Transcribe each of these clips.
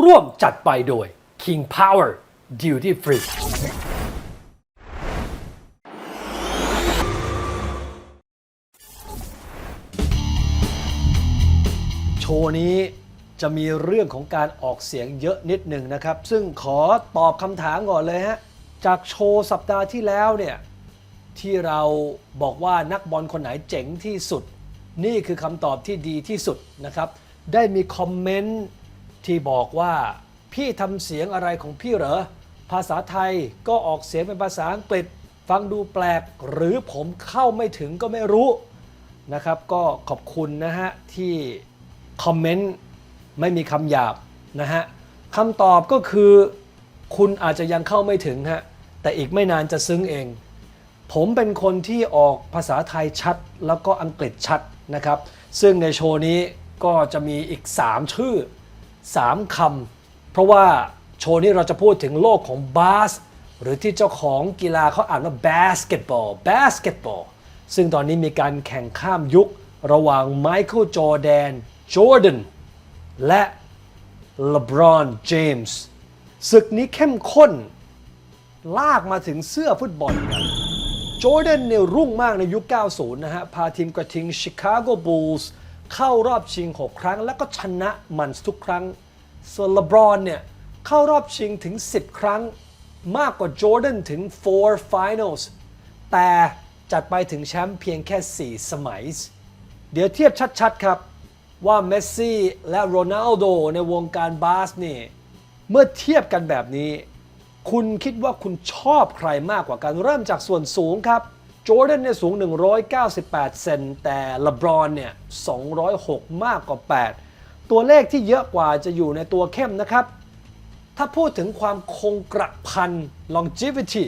ร่วมจัดไปโดย King Power Duty Free โชว์นี้จะมีเรื่องของการออกเสียงเยอะนิดหนึ่งนะครับ ซึ่งขอตอบคำถามก่อนเลยฮะ จากโชว์สัปดาห์ที่แล้วเนี่ยที่เราบอกว่านักบอลคนไหนเจ๋งที่สุด นี่คือคำตอบที่ดีที่สุดนะครับ ได้มีคอมเมนต์ที่บอกว่า พี่ทำเสียงอะไรของพี่เหรอ ภาษาไทยก็ออกเสียงเป็นภาษาอังกฤษ ฟังดูแปลกหรือผมเข้าไม่ถึงก็ไม่รู้นะครับ ก็ขอบคุณนะฮะที่คอมเมนต์ไม่มีคำหยาบนะฮะคำตอบก็คือ คุณอาจจะยังเข้าไม่ถึงฮะแต่อีกไม่นานจะซึ้งเอง ผมเป็นคนที่ออกภาษาไทยชัด แล้วก็อังกฤษชัดนะครับ ซึ่งในโชว์นี้ก็จะมีอีก 3 ชื่อ 3คำเพราะว่าโชว์นี้เราจะพูดถึงโลกของบาสหรือที่เจ้าของกีฬาเขาอ่านว่า basketball basketball ซึ่งตอนนี้มีการแข่งข้ามยุคระหว่างไมเคิลจอร์แดนจอร์แดนและ LeBron James ศึกนี้เข้มข้น ลากมาถึงเสื้อฟุตบอลกันจอร์แดนเนี่ยรุ่งมากในยุค 90 นะฮะ พาทีมกระทิงชิคาโกบูลส์เข้ารอบชิง 6 ครั้ง แล้วก็ชนะมันทุกครั้ง ส่วนเลบรอนเนี่ย เข้ารอบชิงถึง 10 ครั้ง มากกว่าจอร์แดนถึง 4 finals แต่จัดไปถึงแชมป์เพียงแค่ 4 สมัย เดี๋ยวเทียบชัดๆครับ ว่าเมสซี่และโรนัลโดในวงการบาสเนี่ย เมื่อเทียบกันแบบนี้ คุณคิดว่าคุณชอบใครมากกว่ากัน เริ่มจากส่วนสูงครับจอร์แดนเนี่ยสูง 198 เซนแต่เลบรอนเนี่ย 206 มากกว่า 8 ตัวเลขที่เยอะกว่าจะอยู่ในตัวเข้มนะครับ ถ้าพูดถึงความคงกระพัน longevity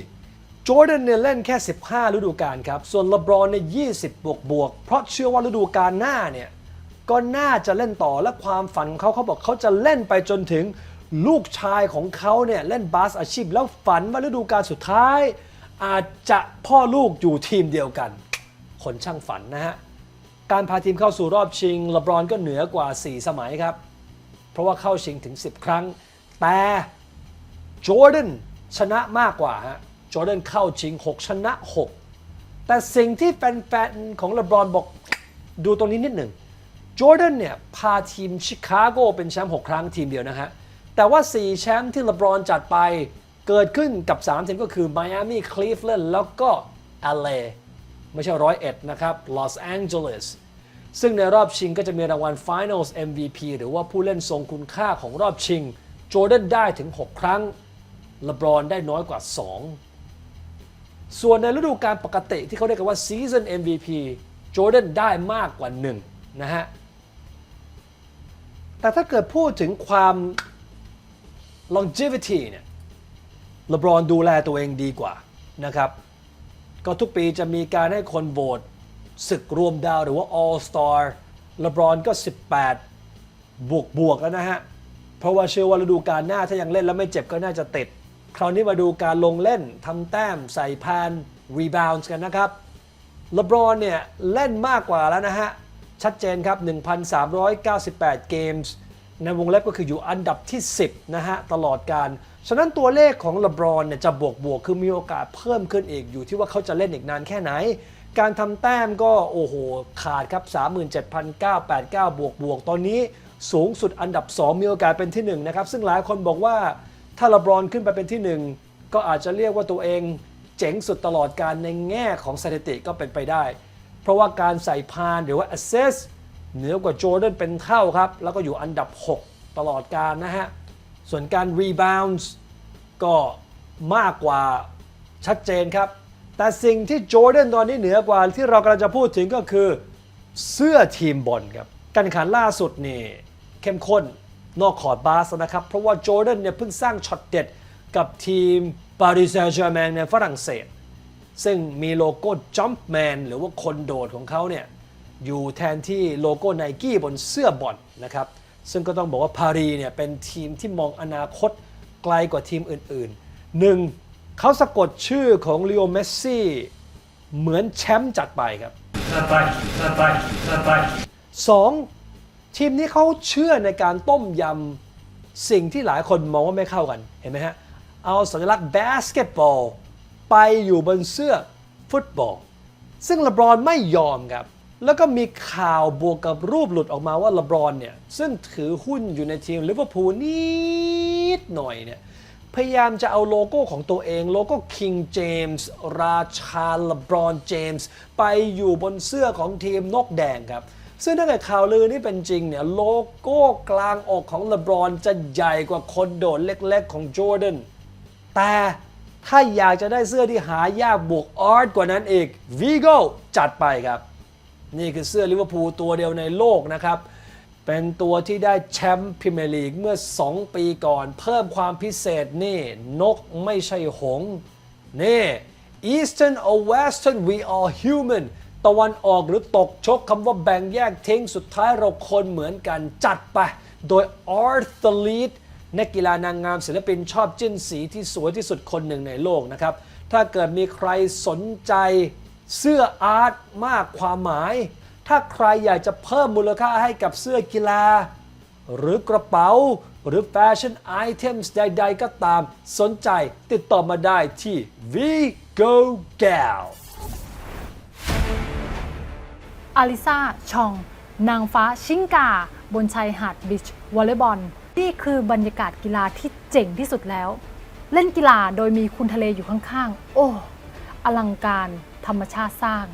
จอร์แดนเนี่ยเล่นแค่ 15 ฤดูกาลครับ ส่วนเลบรอนเนี่ย 20 บวกบวก เพราะเชื่อว่าฤดูกาลหน้าเนี่ย ก็น่าจะเล่นต่อและความฝันเขาเขาบอกเขาจะเล่นไปจนถึง ลูกชายของเขาเนี่ยเล่นบาสอาชีพ แล้วฝันว่าฤดูกาลสุดท้าย อาจจะพ่อลูกอยู่ทีมเดียวกัน คนช่างฝันนะฮะ การพาทีมเข้าสู่รอบชิงเลบรอนก็เหนือกว่า 4 สมัยครับ เพราะว่าเข้าชิงถึง 10 ครั้ง แต่จอร์แดนชนะมากกว่าฮะจอร์แดนเข้าชิง 6 ชนะ 6 แต่สิ่งที่แฟนๆของเลบรอนบอกดูตรงนี้นิดหนึ่งจอร์แดนเนี่ยพาทีมชิคาโกเป็นแชมป์6ครั้งทีมเดียวนะฮะ แต่ว่า 4 แชมป์ที่เลบรอนจัดไปเกิดขึ้นกับ 3 ทีมก็คือไมอามี่คลีฟแลนด์แล้วก็ LA ไม่ใช่ร้อยเอ็ดนะครับลอสแองเจลิสซึ่งในรอบชิงก็จะมีรางวัล Finals MVP หรือว่าผู้เล่นทรงคุณค่าของรอบชิงจอร์แดนได้ถึง 6 ครั้งเลบรอนได้น้อยกว่า 2 ส่วนในฤดูกาลปกติที่เขาเรียกกันว่า Season MVP จอร์แดนได้มากกว่า 1 นะฮะ แต่ถ้าเกิดพูดถึงความ longevity เนี่ยเลบรอนดูแลตัวเองดีกว่านะครับ ก็ทุกปีจะมีการให้คนโหวตศึกรวมดาวหรือว่า All Star เลบรอนก็ 18 บวกบวกแล้วนะฮะ เพราะว่าเชื่อว่าฤดูกาลหน้าถ้ายังเล่นแล้วไม่เจ็บก็น่าจะติด คราวนี้มาดูการลงเล่นทำแต้มใส่พานรีบาวน์กันนะครับเลบรอนเนี่ยเล่นมากกว่าแล้วนะฮะ ชัดเจนครับ 1,398 เกมส์ ในวงเล็บก็คืออยู่อันดับที่ 10 นะฮะ ตลอดการ ฉะนั้นตัวเลขของเลบรอนเนี่ยจะบวกบวกคือมีโอกาสเพิ่มขึ้นอีกอยู่ที่ว่าเขาจะเล่นอีกนานแค่ไหน การทำแต้มก็โอ้โห ขาดครับ 37,989 บวกบวกตอนนี้สูงสุดอันดับ 2 มีโอกาสเป็นที่1นะครับ ซึ่งหลายคนบอกว่าถ้าเลบรอนขึ้นไปเป็นที่ 1 ก็อาจจะเรียกว่าตัวเองเจ๋งสุดตลอดการในแง่ของสถิติก็เป็นไปได้ เพราะว่าการใส่พานหรือว่า assist เหนือกว่าจอร์แดนเป็นเท่าครับ แล้วก็อยู่อันดับ 6 ตลอดการนะฮะ ส่วนการ rebounds ก็มากกว่าชัดเจนครับ แต่สิ่งที่จอร์แดนตอนนี้เหนือกว่าที่เรากำลังจะพูดถึงก็คือ เสื้อทีมบอลครับการขันล่าสุดนี่เข้มข้นนอกขอดบาสนะครับ เพราะว่าจอร์แดนเนี่ยเพิ่งสร้างช็อตเด็ดกับทีมปารีสแซงต์แชร์แมงในฝรั่งเศส ซึ่งมีโลโก้ Jumpman หรือว่าคนโดดของเขาเนี่ย อยู่แทนที่โลโก้ไนกี้บนเสื้อบอลนะครับ ซึ่งก็ต้องบอกว่าปารีเนี่ยเป็นทีมที่มองอนาคตไกลกว่าทีมอื่นๆหนึ่งเขาสะกดชื่อของลีโอเมสซี่เหมือนแชมป์จัดไปครับสองทีมนี้เขาเชื่อในการต้มยำสิ่งที่หลายคนมองว่าไม่เข้ากันเห็นไหมฮะ เอาสัญลักษณ์บาสเกตบอลไปอยู่บนเสื้อฟุตบอล ซึ่งเลบรอนไม่ยอมครับ แล้วก็มีข่าวบวกกับรูปหลุดออกมาว่าเลบรอนเนี่ย ซึ่งถือหุ้นอยู่ในทีมลิเวอร์พูลนิดหน่อยเนี่ย พยายามจะเอาโลโก้ของตัวเองโลโก้ King James ราชาเลบรอนเจมส์ไปอยู่บนเสื้อของทีมนกแดงครับ ซึ่งถ้าเกิดข่าวลือนี่เป็นจริงเนี่ย โลโก้กลางอกของเลบรอนจะใหญ่กว่าคนโดดเล็กๆของจอร์แดนแต่ถ้าอยากจะได้เสื้อที่หายากบวกอาร์ตกว่านั้นอีก Vigo จัดไปครับ นี่คือเสื้อลิเวอร์พูลตัวเดียวในโลกนะครับ เป็นตัวที่ได้แชมป์พรีเมียร์ลีกเมื่อ 2 ปีก่อน เพิ่มความพิเศษนี่ นกไม่ใช่หงส์นี่ Eastern or Western we are human ตะวันออกหรือตกชกคำว่าแบ่งแยกทิ้งสุดท้ายเราคนเหมือนกันจัดไป โดย a r t h Lead นักกีฬานางงามศิลปินชอบจิ้นสีที่สวยที่สุดคนหนึ่งในโลกนะครับ ถ้าเกิดมีใครสนใจ เสื้ออาร์ตมากความหมาย ถ้าใครอยากจะเพิ่มมูลค่าให้กับเสื้อกีฬา หรือกระเป๋า หรือแฟชั่นไอเทมส์ใด ๆ ก็ตามสนใจติดต่อมาได้ที่ Vigo Gal อลิซาชอง นางฟ้าชิงกา บนชายหาดบีชวอลเลย์บอล นี่คือบรรยากาศกีฬาที่เจ๋งที่สุดแล้ว เล่นกีฬาโดยมีคุณทะเลอยู่ข้างๆ โอ้ อลังการ ธรรมชาติสร้าง